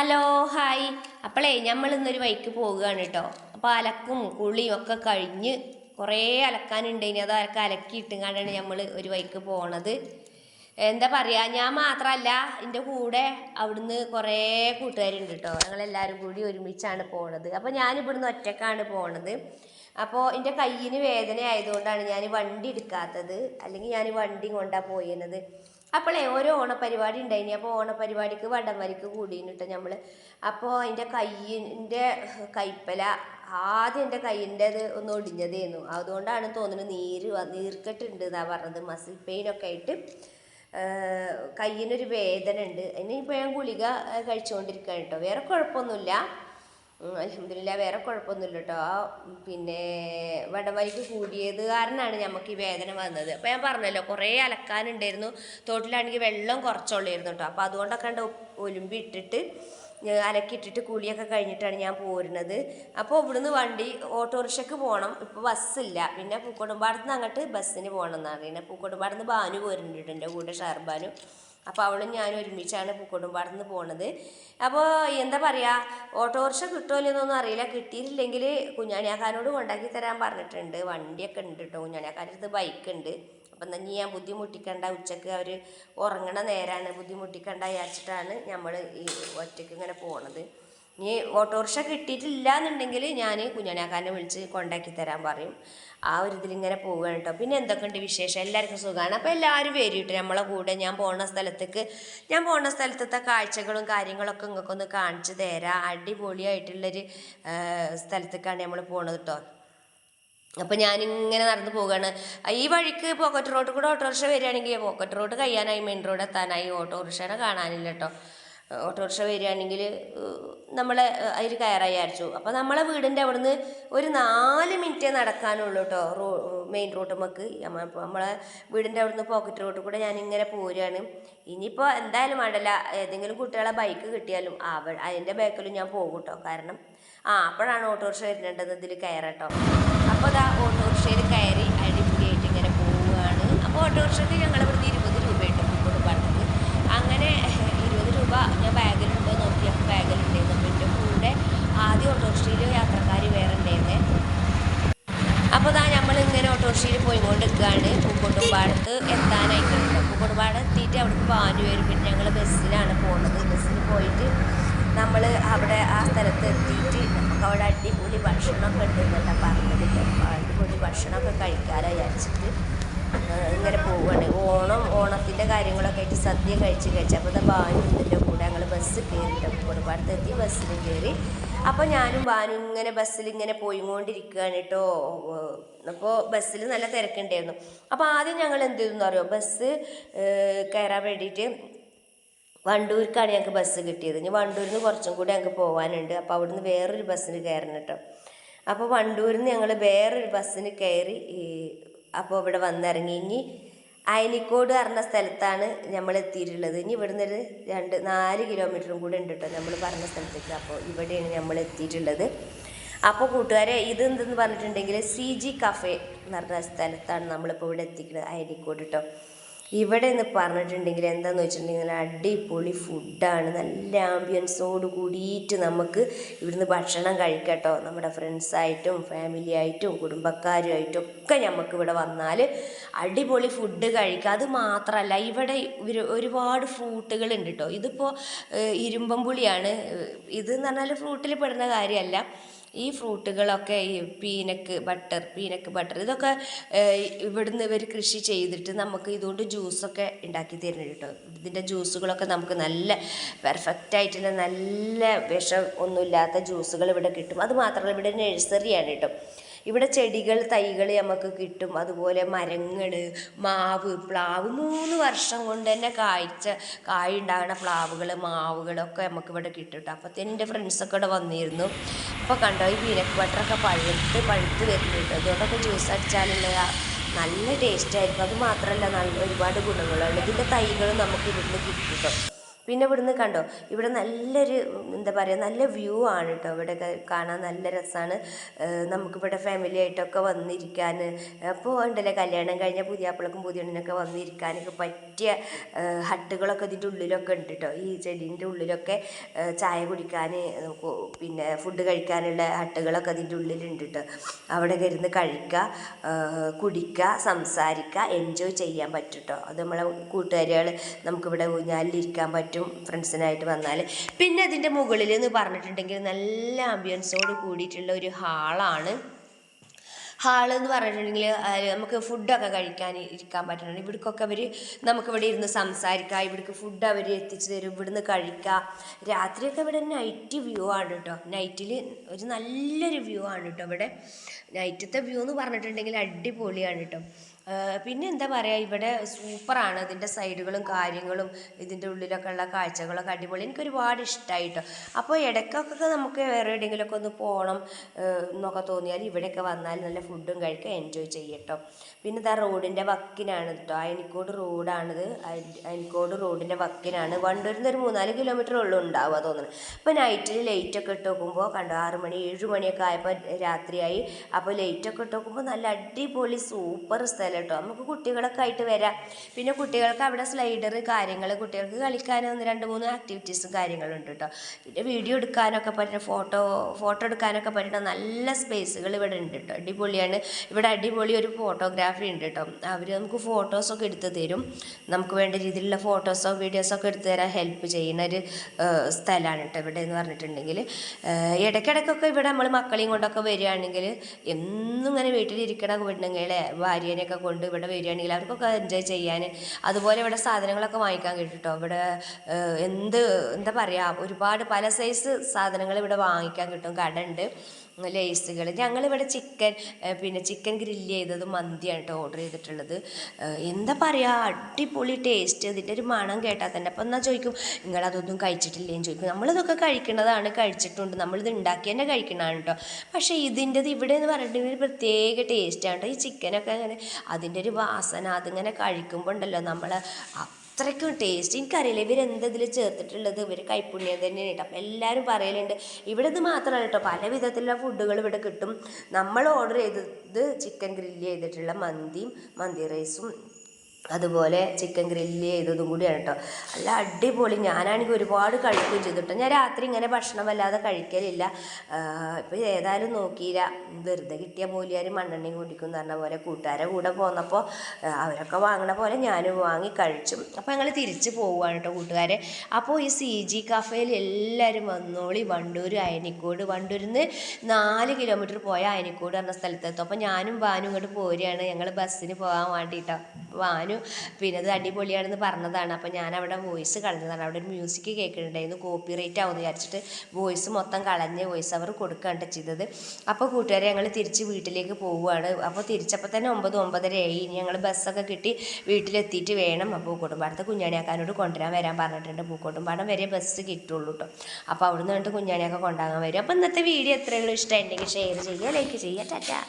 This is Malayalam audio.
Hello hi. അപ്പോളേ നമ്മൾ ഇന്നൊരു വഴിക്ക് പോവുകയാണ് കേട്ടോ അപ്പോൾ അലക്കും കുളിയും ഒക്കെ കഴിഞ്ഞ് കുറേ അലക്കാനുണ്ടെങ്കിൽ അത് അലക്ക അലക്കിയിട്ടുങ്ങാണ്ടാണ് നമ്മൾ ഒരു വഴിക്ക് പോണത്. എന്താ പറയുക ഞാൻ മാത്രമല്ല എന്റെ കൂടെ അവിടുന്ന് കുറേ കൂട്ടുകാരുണ്ട് കേട്ടോ ഞങ്ങളെല്ലാവരും കൂടി ഒരുമിച്ചാണ് പോണത്. അപ്പോൾ ഞാനിവിടുന്ന് ഒറ്റക്കാണ് പോണത്. അപ്പോൾ എന്റെ കയ്യിന് വേദന ആയതുകൊണ്ടാണ് ഞാൻ വണ്ടി എടുക്കാത്തത്. അല്ലെങ്കിൽ ഞാൻ വണ്ടി കൊണ്ടാണ് പോയിരുന്നത് അപ്പോളേ ഓരോ ഓണപരിപാടി ഉണ്ടായിനി അപ്പോൾ ഓണപരിപാടിക്ക് വടംവലിക്ക് കൂടിയിട്ട് നമ്മൾ അപ്പോൾ അതിന്റെ കയ്യിന്റെ കൈപ്പല ആദ്യം എന്റെ കയ്യിന്റെത് ഒന്ന് ഒടിഞ്ഞതേന്നു. അതുകൊണ്ടാണ് തോന്നുന്നത് നീര് നീർക്കെട്ടുണ്ട് എന്നാ പറഞ്ഞത്. മസിൽ പെയിനൊക്കെ ആയിട്ട് കയ്യിനൊരു വേദന ഉണ്ട് ഇനിയിപ്പോൾ ഞാൻ ഗുളിക കഴിച്ചുകൊണ്ടിരിക്കുകയാണ് കേട്ടോ വേറെ കുഴപ്പമൊന്നുമില്ല അലഹമില്ല വേറെ കുഴപ്പമൊന്നുമില്ല കേട്ടോ ആ പിന്നെ വടംവലിക്ക് കൂടിയത് കാരണമാണ് നമുക്ക് ഈ വേദന വന്നത്. അപ്പോൾ ഞാൻ പറഞ്ഞല്ലോ കുറേ അലക്കാനുണ്ടായിരുന്നു. തോട്ടിലാണെങ്കിൽ വെള്ളം കുറച്ചുള്ളായിരുന്നു കേട്ടോ അപ്പോൾ അതുകൊണ്ടൊക്കെ ഒലുമ്പി ഇട്ടിട്ട് അലക്കിട്ടിട്ട് കുളിയൊക്കെ കഴിഞ്ഞിട്ടാണ് ഞാൻ പോരുന്നത്. അപ്പോൾ ഇവിടുന്ന് വണ്ടി ഓട്ടോറിക്ഷയ്ക്ക് പോകണം ഇപ്പോൾ ബസ്സില്ല. പിന്നെ പൂക്കോടുംപാടത്ത് നിന്ന് അങ്ങോട്ട് ബസ്സിന് പോകണം എന്നാണ്. പിന്നെ പൂക്കോടുംപാടത്ത് നിന്ന് ബാനു പോരുന്നുണ്ട് എന്റെ കൂടെ ഷർബാനു. അപ്പോൾ അവളും ഞാനും ഒരുമിച്ചാണ് പൂക്കോടുംപാടത്ത് നിന്ന് പോണത്. അപ്പോൾ എന്താ പറയുക ഓട്ടോറിക്ഷ കിട്ടുമല്ലോ എന്നൊന്നും അറിയില്ല. കിട്ടിയിട്ടില്ലെങ്കിൽ കുഞ്ഞാണിയാക്കാനോട് കൊണ്ടാക്കി തരാൻ പറഞ്ഞിട്ടുണ്ട്. വണ്ടിയൊക്കെ ഉണ്ട് കേട്ടോ കുഞ്ഞാണിയാക്കാന്റെ അടുത്ത് ബൈക്ക് ഉണ്ട് അപ്പം എന്നാൽ ഞാൻ ബുദ്ധിമുട്ടിക്കണ്ട. ഉച്ചയ്ക്ക് അവർ ഉറങ്ങണ നേരമാണ് ബുദ്ധിമുട്ടിക്കണ്ട വിചാരിച്ചിട്ടാണ് നമ്മൾ ഈ ഒറ്റയ്ക്ക് ഇങ്ങനെ പോണത്. ഇനി ഓട്ടോറിക്ഷ കിട്ടിയിട്ടില്ല എന്നുണ്ടെങ്കിൽ ഞാൻ കുഞ്ഞാണിയാക്കാരനെ വിളിച്ച് കൊണ്ടാക്കി തരാൻ പറയും. ആ ഒരു ഇതിലിങ്ങനെ പോവുകയാണ് കേട്ടോ പിന്നെ എന്തൊക്കെയുണ്ട് വിശേഷം? എല്ലാവർക്കും സുഖമാണ്. അപ്പോൾ എല്ലാവരും വരും നമ്മളെ കൂടെ ഞാൻ പോണ സ്ഥലത്തേക്ക് ഞാൻ പോണ സ്ഥലത്തത്തെ കാഴ്ചകളും കാര്യങ്ങളൊക്കെ നിങ്ങൾക്കൊന്ന് കാണിച്ചു തരാം. അടിപൊളിയായിട്ടുള്ളൊരു സ്ഥലത്തേക്കാണ് നമ്മൾ പോണത് കേട്ടോ അപ്പം ഞാനിങ്ങനെ നടന്നു പോവുകയാണ്. ഈ വഴിക്ക് പോക്കറ്റ് റോഡ് കൂടെ ഓട്ടോറിക്ഷ വരികയാണെങ്കിൽ പോക്കറ്റ് റോഡ് കഴിയാനായി മെയിൻ റോഡ് എത്താനായി ഓട്ടോറിക്ഷനെ കാണാനില്ല കേട്ടോ ഓട്ടോറിക്ഷ വരികയാണെങ്കിൽ നമ്മളെ അതിൽ കയറാൻ വിചാരിച്ചു. അപ്പോൾ നമ്മളെ വീടിന്റെ അവിടുന്ന് ഒരു നാല് മിനിറ്റേ നടക്കാനുള്ളൂ കേട്ടോ റോ മെയിൻ റോഡ് നമുക്ക്. നമ്മളെ വീടിന്റെ അവിടുന്ന് പോക്കറ്റ് റോഡിൽ കൂടെ ഞാനിങ്ങനെ പോരുകയാണ്. ഇനിയിപ്പോൾ എന്തായാലും വേണ്ടല്ല ഏതെങ്കിലും കുട്ടികളെ ബൈക്ക് കിട്ടിയാലും അവ അതിന്റെ ബാക്കിലും ഞാൻ പോകും കേട്ടോ കാരണം ആ അപ്പോഴാണ് ഓട്ടോറിക്ഷ വരുന്നുണ്ടെന്ന് ഇതിൽ കയറട്ടോ അപ്പോൾ അതാ ഓട്ടോറിക്ഷയിൽ കയറി അടിപൊളിയായിട്ട് ഇങ്ങനെ പോവുകയാണ്. അപ്പോൾ ഓട്ടോറിക്ഷയ്ക്ക് ഞങ്ങൾ ഇവിടുന്ന് ഇരുപത് രൂപ കിട്ടും കുടുംബാടത്തേക്ക് അങ്ങനെ ഇരുപത് രൂപ ഞാൻ ബാഗിലുണ്ടോ നോക്കിയപ്പോൾ ബാഗിലുണ്ടായിരുന്നു അപ്പോൾ എന്റെ കൂടെ ആദ്യം ഓട്ടോറിക്ഷയിൽ യാത്രക്കാർ വേറെ ഉണ്ടായിരുന്നേ അപ്പോൾ ഇതാ നമ്മൾ ഇങ്ങനെ ഓട്ടോറിക്ഷയിൽ പോയിക്കൊണ്ട് നിൽക്കുകയാണ് പൂക്കോട്ടുംപാടത്ത് എത്താനായിട്ടുണ്ട് പൂക്കോട്ടുംപാടം എത്തിയിട്ട് അവിടേക്ക് പാഞ്ഞു വരും പിന്നെ ഞങ്ങൾ ബസ്സിലാണ് പോകുന്നത് ബസ്സിൽ പോയിട്ട് നമ്മൾ അവിടെ ആ സ്ഥലത്ത് എത്തിയിട്ട് നമുക്ക് അവിടെ അടിപൊളി ഭക്ഷണമൊക്കെ ഉണ്ടെന്നല്ല പറഞ്ഞത്. അടിപൊളി ഭക്ഷണമൊക്കെ കഴിക്കാമല്ലോ വിചാരിച്ചിട്ട് ഇങ്ങനെ പോവുകയാണ് ഓണം ഓണത്തിന്റെ കാര്യങ്ങളൊക്കെ ആയിട്ട് സദ്യ കഴിച്ച് കഴിച്ച് അപ്പോൾ ഇതാ ബാനു ഇതിന്റെ കൂടെ ഞങ്ങൾ ബസ് കയറിയിട്ട് പൂക്കോട്ടുംപാടത്ത് എത്തി ബസ്സിൽ കയറി. അപ്പോൾ ഞാനും ബാനു ഇങ്ങനെ ബസ്സിൽ ഇങ്ങനെ പോയിക്കൊണ്ടിരിക്കുകയാണ് കേട്ടോ. അപ്പോൾ ബസ്സിൽ നല്ല തിരക്കുണ്ടായിരുന്നു. അപ്പോൾ ആദ്യം ഞങ്ങൾ എന്ത് ചെയ്തെന്ന് അറിയോ? ബസ് കയറാൻ വേണ്ടിയിട്ട് വണ്ടൂർക്കാണ് ഞങ്ങൾക്ക് ബസ് കിട്ടിയത്. ഇനി വണ്ടൂരിൽ നിന്ന് കുറച്ചും കൂടി ഞങ്ങൾക്ക് പോകാനുണ്ട് അപ്പോൾ അവിടെ നിന്ന് വേറൊരു ബസ്സിന് കയറണം കേട്ടോ. അപ്പോൾ വണ്ടൂരിൽ നിന്ന് ഞങ്ങൾ വേറൊരു ബസ്സിന് കയറി അപ്പോൾ ഇവിടെ വന്നിറങ്ങി. ഇനി അയനിക്കോട് പറഞ്ഞ സ്ഥലത്താണ് നമ്മൾ എത്തിയിട്ടുള്ളത്. ഇനി ഇവിടുന്ന് ഒരു രണ്ട് നാല് കിലോമീറ്ററും കൂടെ ഉണ്ട് കേട്ടോ നമ്മൾ പറഞ്ഞ സ്ഥലത്തേക്ക്. അപ്പോൾ ഇവിടെയാണ് നമ്മൾ എത്തിയിട്ടുള്ളത്. അപ്പോൾ കൂട്ടുകാരെ ഇത് എന്തെന്ന് പറഞ്ഞിട്ടുണ്ടെങ്കിൽ സി ജി കഫേ എന്ന് പറഞ്ഞ സ്ഥലത്താണ് നമ്മളിപ്പോൾ ഇവിടെ എത്തിക്കുന്നത് അയനിക്കോട് കേട്ടോ ഇവിടെ എന്ന് പറഞ്ഞിട്ടുണ്ടെങ്കിൽ എന്താണെന്ന് വെച്ചിട്ടുണ്ടെങ്കിൽ നല്ല അടിപൊളി ഫുഡാണ് നല്ല ആംബിയൻസോട് കൂടിയിട്ട് നമുക്ക് ഇവിടുന്ന് ഭക്ഷണം കഴിക്കട്ടോ നമ്മുടെ ഫ്രണ്ട്സായിട്ടും ഫാമിലി ആയിട്ടും കുടുംബക്കാരുമായിട്ടും ഒക്കെ നമുക്ക് ഇവിടെ വന്നാൽ അടിപൊളി ഫുഡ് കഴിക്കുക അത് മാത്രമല്ല ഇവിടെ ഒരുപാട് ഫ്രൂട്ടുകൾ ഉണ്ട് കേട്ടോ. ഇതിപ്പോൾ ഇരുമ്പമ്പുളിയാണ് ഇത് എന്ന് പറഞ്ഞാൽ ഫ്രൂട്ടിൽ പെടുന്ന കാര്യമല്ല ഈ ഫ്രൂട്ടുകളൊക്കെ ഈ പീനക്ക് ബട്ടർ പീനക്ക് ബട്ടർ ഇതൊക്കെ ഇവിടുന്ന് ഇവർ കൃഷി ചെയ്തിട്ട് നമുക്ക് ഇതുകൊണ്ട് ജ്യൂസൊക്കെ ഉണ്ടാക്കി തരുന്നുണ്ട് കേട്ടോ. ഇതിന്റെ ജ്യൂസുകളൊക്കെ നമുക്ക് നല്ല പെർഫെക്റ്റ് ആയിട്ടുള്ള നല്ല വിഷം ഒന്നുമില്ലാത്ത ജ്യൂസുകൾ ഇവിടെ കിട്ടും. അത് മാത്രമല്ല ഇവിടെ നഴ്സറിയാണ് കേട്ടോ. ഇവിടെ ചെടികൾ തൈകൾ നമുക്ക് കിട്ടും. അതുപോലെ മരങ്ങൾ മാവ് പ്ലാവ്. മൂന്ന് വർഷം കൊണ്ട് തന്നെ കായ്ച്ച കായ ഉണ്ടാകുന്ന പ്ലാവുകൾ മാവുകളൊക്കെ നമുക്ക് ഇവിടെ കിട്ടും കേട്ടോ. അപ്പോൾ എന്റെ ഫ്രണ്ട്സൊക്കെ ഇവിടെ വന്നിരുന്നു. അപ്പോൾ കണ്ടോ ഈ പീനക്ക് ബട്ടറൊക്കെ പഴുത്ത് പഴുത്ത് വരുന്നുണ്ട് അതുകൊണ്ടൊക്കെ ജ്യൂസ് അടിച്ചാലുള്ള നല്ല ടേസ്റ്റ് ആയിരിക്കും. അത് മാത്രമല്ല നല്ല ഒരുപാട് ഗുണങ്ങളുണ്ട്. ഇതിന്റെ തൈകൾ നമുക്ക് ഇവിടുന്ന് കിട്ടും കേട്ടോ. പിന്നെ ഇവിടുന്ന് കണ്ടോ ഇവിടെ നല്ലൊരു എന്താ പറയുക നല്ല വ്യൂ ആണ് കേട്ടോ ഇവിടെ കാണാൻ നല്ല രസമാണ് നമുക്കിവിടെ ഫാമിലി ആയിട്ടൊക്കെ വന്നിരിക്കാൻ അപ്പോൾ ഉണ്ടല്ലേ കല്യാണം കഴിഞ്ഞ പുതിയ പുതിയണ്ണിനൊക്കെ വന്നിരിക്കാനൊക്കെ പറ്റിയ ഹട്ടുകളൊക്കെ ഇതിന്റെ ഉള്ളിലൊക്കെ ഉണ്ട് കേട്ടോ ഈ ചെടീന്റെ ഉള്ളിലൊക്കെ ചായ കുടിക്കാൻ പിന്നെ ഫുഡ് കഴിക്കാനുള്ള ഹട്ടുകളൊക്കെ അതിന്റെ ഉള്ളിലുണ്ട് കേട്ടോ അവിടെ ഇരുന്ന് കഴിക്കുക കുടിക്കുക സംസാരിക്കുക എൻജോയ് ചെയ്യാൻ പറ്റും കേട്ടോ അത് നമ്മളെ കൂട്ടുകാരികൾ നമുക്കിവിടെ ഊഞ്ഞാലിരിക്കാൻ പറ്റും. ഫ്രണ്ട്സിനായിട്ട് വന്നാൽ പിന്നെ അതിന്റെ മുകളിൽ എന്ന് പറഞ്ഞിട്ടുണ്ടെങ്കിൽ നല്ല ആംബിയൻസോട് കൂടിയിട്ടുള്ള ഒരു ഹാളാണ്. ഹാൾ എന്ന് പറഞ്ഞിട്ടുണ്ടെങ്കിൽ നമുക്ക് ഫുഡൊക്കെ കഴിക്കാൻ ഇരിക്കാൻ പറ്റുന്നുണ്ട്. ഇവിടേക്കൊക്കെ അവർ നമുക്കിവിടെ ഇരുന്ന് സംസാരിക്കാം ഇവിടേക്ക് ഫുഡ് അവർ എത്തിച്ചു തരും. ഇവിടുന്ന് കഴിക്കാം. രാത്രിയൊക്കെ ഇവിടെ നൈറ്റ് വ്യൂ ആണ് കേട്ടോ നൈറ്റിൽ ഒരു നല്ലൊരു വ്യൂ ആണ് കേട്ടോ ഇവിടെ. നൈറ്റത്തെ വ്യൂ എന്ന് പറഞ്ഞിട്ടുണ്ടെങ്കിൽ അടിപൊളിയാണ് കേട്ടോ പിന്നെ എന്താ പറയുക ഇവിടെ സൂപ്പറാണ് ഇതിന്റെ സൈഡുകളും കാര്യങ്ങളും ഇതിന്റെ ഉള്ളിലൊക്കെ ഉള്ള കാഴ്ചകളൊക്കെ അടിപൊളി. എനിക്ക് ഒരുപാട് ഇഷ്ടമായിട്ടോ അപ്പോൾ ഇടയ്ക്കൊക്കെ നമുക്ക് വേറെ എവിടെയെങ്കിലുമൊക്കെ ഒന്ന് പോകണം എന്നൊക്കെ തോന്നിയാൽ ഇവിടെയൊക്കെ വന്നാൽ നല്ല ഫുഡും കഴിക്കുക എൻജോയ് ചെയ്യട്ടോ. പിന്നെ ഇതാ റോഡിന്റെ വക്കിനാണ് കേട്ടോ അയനിക്കോട് റോഡാണിത്. അയനിക്കോട് റോഡിന്റെ വക്കിനാണ്. വണ്ടൂരിൽ നിന്ന് ഒരു മൂന്നാൽ കിലോമീറ്റർ ഉള്ളു ഉണ്ടാവുക തോന്നുന്നു. അപ്പോൾ നൈറ്റിൽ ലൈറ്റൊക്കെ ഇട്ട് നോക്കുമ്പോൾ കണ്ടോ ആറ് മണി ഏഴ് മണിയൊക്കെ ആയപ്പോൾ രാത്രിയായി. അപ്പോൾ ലൈറ്റൊക്കെ ഇട്ട് നോക്കുമ്പോൾ നല്ല അടിപൊളി സൂപ്പർ സ്ഥലം കേട്ടോ നമുക്ക് കുട്ടികളൊക്കെ ആയിട്ട് വരാം. പിന്നെ കുട്ടികൾക്ക് അവിടെ സ്ലൈഡർ കാര്യങ്ങൾ കുട്ടികൾക്ക് കളിക്കാൻ ഒന്ന് രണ്ട് മൂന്ന് ആക്ടിവിറ്റീസും കാര്യങ്ങളുണ്ട് കേട്ടോ പിന്നെ വീഡിയോ എടുക്കാനൊക്കെ പറ്റുന്ന ഫോട്ടോ ഫോട്ടോ എടുക്കാനൊക്കെ പറ്റുന്ന നല്ല സ്പേസുകൾ ഇവിടെ ഉണ്ട് കേട്ടോ അടിപൊളിയാണ്. ഇവിടെ അടിപൊളി ഒരു ഫോട്ടോഗ്രാഫി ഉണ്ട് കേട്ടോ അവർ നമുക്ക് ഫോട്ടോസൊക്കെ എടുത്ത് തരും. നമുക്ക് വേണ്ട രീതിയിലുള്ള ഫോട്ടോസോ വീഡിയോസൊക്കെ എടുത്ത് തരാൻ ഹെൽപ്പ് ചെയ്യുന്ന ഒരു സ്ഥലമാണ് കേട്ടോ ഇവിടെ എന്ന് പറഞ്ഞിട്ടുണ്ടെങ്കിൽ. ഇടയ്ക്കിടയ്ക്കൊക്കെ ഇവിടെ നമ്മൾ മക്കളെയും കൊണ്ടൊക്കെ വരികയാണെങ്കിൽ എന്നും ഇങ്ങനെ വീട്ടിലിരിക്കണ പെണ്ണുങ്ങളെ ഭാര്യേനെയൊക്കെ കൊണ്ട് ഇവിടെ വരികയാണെങ്കിൽ അവർക്കൊക്കെ എൻജോയ് ചെയ്യാൻ. അതുപോലെ ഇവിടെ സാധനങ്ങളൊക്കെ വാങ്ങിക്കാൻ കിട്ടും കേട്ടോ ഇവിടെ എന്ത് എന്താ പറയുക ഒരുപാട് പല സൈസ് സാധനങ്ങൾ ഇവിടെ വാങ്ങിക്കാൻ കിട്ടും. കട ഉണ്ട്. ലേസുകൾ. ഞങ്ങളിവിടെ ചിക്കൻ പിന്നെ ചിക്കൻ ഗ്രില്ല് ചെയ്തത് മന്തിയാണ് കേട്ടോ ഓർഡർ ചെയ്തിട്ടുള്ളത്. എന്താ പറയുക അടിപൊളി ടേസ്റ്റ്. അതിന്റെ ഒരു മണം കേട്ടാൽ തന്നെ. അപ്പം എന്നാൽ ചോദിക്കും? നിങ്ങളതൊന്നും കഴിച്ചിട്ടില്ലേന്ന് ചോദിക്കും. നമ്മളിതൊക്കെ കഴിക്കുന്നതാണ് കഴിച്ചിട്ടുണ്ട്. നമ്മളിത് ഉണ്ടാക്കി തന്നെ കഴിക്കുന്നതാണ് കേട്ടോ. പക്ഷേ ഇതിന്റെത് ഇവിടെ എന്ന് പറഞ്ഞിട്ടുണ്ടെങ്കിൽ ഒരു പ്രത്യേക ടേസ്റ്റാണ് കേട്ടോ. ഈ ചിക്കനൊക്കെ അങ്ങനെ അതിന്റെ ഒരു വാസന അതിങ്ങനെ കഴിക്കുമ്പോൾ ഉണ്ടല്ലോ നമ്മൾ അത്രയ്ക്കും ടേസ്റ്റ് എനിക്കറിയില്ല ഇവരെന്ത് ഇതിൽ ചേർത്തിട്ടുള്ളത്? ഇവർ കൈപ്പുണ്യം തന്നെയാണ് കേട്ടോ. അപ്പം എല്ലാവരും പറയലുണ്ട് ഇവിടെ ഇത് മാത്രമല്ല കേട്ടോ പല വിധത്തിലുള്ള ഫുഡുകൾ ഇവിടെ കിട്ടും. നമ്മൾ ഓർഡർ ചെയ്തത് ചിക്കൻ ഗ്രില്ല് ചെയ്തിട്ടുള്ള മന്തിയും മന്തി റൈസും അതുപോലെ ചിക്കൻ ഗ്രില്ല് ചെയ്തതും കൂടിയാണ് കേട്ടോ. നല്ല അടിപൊളി. ഞാനാണെങ്കിൽ ഒരുപാട് കഴിക്കുകയും ചെയ്തു കേട്ടോ ഞാൻ രാത്രി ഇങ്ങനെ ഭക്ഷണം വല്ലാതെ കഴിക്കലില്ല. ഇപ്പോൾ ഏതായാലും നോക്കിയില്ല. വെറുതെ കിട്ടിയ മൂലിയാർ മണ്ണെണ്ണയും കുടിക്കും പറഞ്ഞ പോലെ കൂട്ടുകാരെ കൂടെ പോന്നപ്പോൾ അവരൊക്കെ വാങ്ങണ പോലെ ഞാനും വാങ്ങി കഴിച്ചു. അപ്പോൾ ഞങ്ങൾ തിരിച്ചു പോവുകയാണ് കേട്ടോ കൂട്ടുകാരെ. അപ്പോൾ ഈ സി ജി കഫേയിൽ എല്ലാവരും വന്നോളി. വണ്ടൂർ അയനിക്കോട്. വണ്ടൂരിൽ നിന്ന് നാല് കിലോമീറ്റർ പോയ അയനിക്കോട് പറഞ്ഞ സ്ഥലത്തെത്തും. അപ്പോൾ ഞാനും ബാനും ഇങ്ങോട്ട് പോരുകയാണ്. ഞങ്ങൾ ബസ്സിന് പോകാൻ വേണ്ടിയിട്ടോ വാനു പിന്നെ അത് അടിപൊളിയാണെന്ന് പറഞ്ഞതാണ്. അപ്പോൾ ഞാൻ അവിടെ വോയിസ് കളഞ്ഞതാണ്. അവിടെ ഒരു മ്യൂസിക് കേൾക്കുന്നുണ്ടായിരുന്നു. കോപ്പി റേറ്റ് ആവുമെന്ന് വിചാരിച്ചിട്ട് വോയിസ് മൊത്തം കളഞ്ഞ് വോയിസ് അവർ കൊടുക്കുകയാണ് ചെയ്തത്. അപ്പോൾ കൂട്ടുകാരെ ഞങ്ങൾ തിരിച്ച് വീട്ടിലേക്ക് പോവുകയാണ്. അപ്പോൾ തിരിച്ചപ്പോൾ തന്നെ ഒമ്പത് ഒമ്പതര ആയി. ഞങ്ങൾ ബസ്സൊക്കെ കിട്ടി വീട്ടിലെത്തിയിട്ട് വേണം അപ്പോൾ കുടുംബാടത്ത് കുഞ്ഞാണിയാക്കാനോട് കൊണ്ടുവരാൻ വരാൻ പറഞ്ഞിട്ടുണ്ട്. പൂക്കോട്ടുംപാടം വരെ ബസ് കിട്ടുള്ളൂ കേട്ടോ അപ്പോൾ അവിടെ നിന്ന് കണ്ടിട്ട് കുഞ്ഞാണിയൊക്കെ കൊണ്ടാകാൻ വരും. അപ്പോൾ ഇന്നത്തെ വീഡിയോ എത്രയുള്ളൂ ഇഷ്ടമുണ്ടെങ്കിൽ ഷെയർ ചെയ്യുക ലൈക്ക് ചെയ്യുക. ടാറ്റാ.